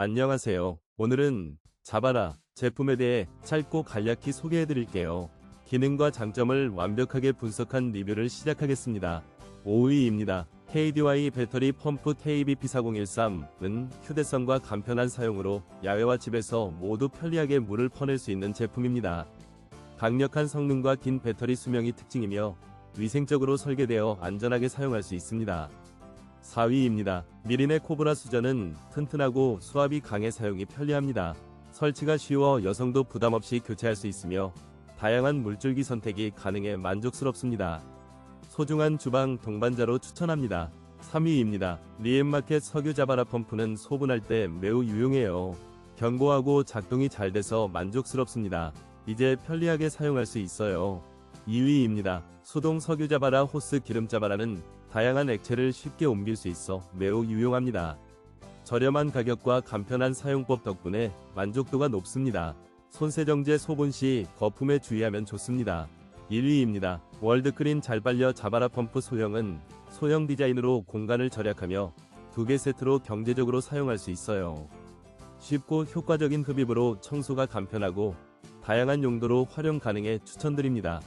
안녕하세요. 오늘은 자바라 제품에 대해 짧고 간략히 소개해 드릴게요. 기능과 장점을 완벽하게 분석한 리뷰를 시작하겠습니다. 5위입니다. KDY 배터리 펌프 KBP4013은 휴대성과 간편한 사용으로 야외와 집에서 모두 편리하게 물을 퍼낼 수 있는 제품입니다. 강력한 성능과 긴 배터리 수명이 특징이며 위생적으로 설계되어 안전하게 사용할 수 있습니다. 4위입니다. 미린의 코브라 수전은 튼튼하고 수압이 강해 사용이 편리합니다. 설치가 쉬워 여성도 부담 없이 교체할 수 있으며 다양한 물줄기 선택이 가능해 만족스럽습니다. 소중한 주방 동반자로 추천합니다. 3위입니다. 리엠마켓 석유 자바라 펌프는 소분할 때 매우 유용해요. 견고하고 작동이 잘 돼서 만족스럽습니다. 이제 편리하게 사용할 수 있어요. 2위입니다. 수동 석유 자바라 호스 기름 자바라는 다양한 액체를 쉽게 옮길 수 있어 매우 유용합니다. 저렴한 가격과 간편한 사용법 덕분에 만족도가 높습니다. 손세정제 소분 시 거품에 주의하면 좋습니다. 1위입니다. 월드크린 잘 빨려 자바라 펌프 소형은 소형 디자인으로 공간을 절약하며 두 개 세트로 경제적으로 사용할 수 있어요. 쉽고 효과적인 흡입으로 청소가 간편하고 다양한 용도로 활용 가능해 추천드립니다.